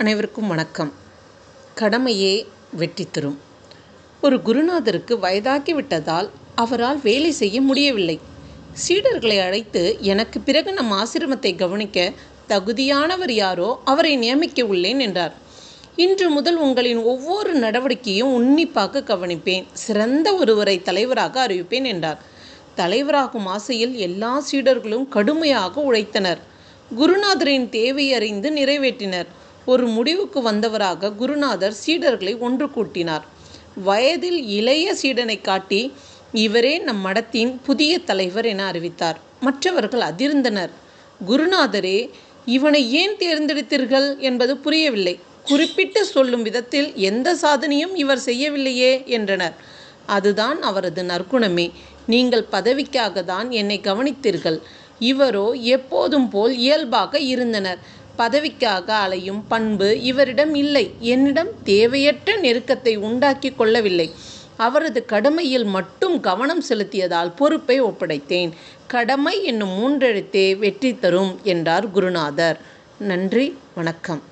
அனைவருக்கும் வணக்கம். கடமையே வெற்றி தரும். ஒரு குருநாதருக்கு வயதாகி விட்டதால் அவரால் வேலை செய்ய முடியவில்லை. சீடர்களை அழைத்து எனக்கு பிறகு நம் ஆசிரமத்தை கவனிக்க தகுதியானவர் யாரோ அவரை நியமிக்க உள்ளேன் என்றார். இன்று முதல் உங்களின் ஒவ்வொரு நடவடிக்கையும் உன்னிப்பாக கவனிப்பேன். சிறந்த ஒருவரை தலைவராக அறிவிப்பேன் என்றார். தலைவராகும் ஆசையில் எல்லா சீடர்களும் கடுமையாக உழைத்தனர். குருநாதரின் தேவையறிந்து நிறைவேற்றினர். ஒரு முடிவுக்கு வந்தவராக குருநாதர் சீடர்களை ஒன்று கூட்டினார். வயதில் இளைய சீடனை காட்டி இவரே நம் மடத்தின் புதிய தலைவர் என அறிவித்தார். மற்றவர்கள் அதிர்ந்தனர். குருநாதரே இவனை ஏன் தேர்ந்தெடுத்தீர்கள்? என்பது புரியவில்லை. குறிப்பிட்டு சொல்லும் விதத்தில் எந்த சாதனையும் இவர் செய்யவில்லையே என்றனர். அதுதான் அவரது நற்குணமே. நீங்கள் பதவிக்காக தான் என்னை கவனித்தீர்கள். இவரோ எப்போதும் போல் இயல்பாக இருந்தனர். பதவிக்காக அலையும் பண்பு இவரிடம் இல்லை. என்னிடம் தேவையற்ற நெருக்கத்தை உண்டாக்கி கொள்ளவில்லை. அவரது கடமையில் மட்டும் கவனம் செலுத்தியதால் பொறுப்பை ஒப்படைத்தேன். கடமை என்னும் மூன்றெழுத்தே வெற்றி தரும் என்றார் குருநாதர். நன்றி வணக்கம்.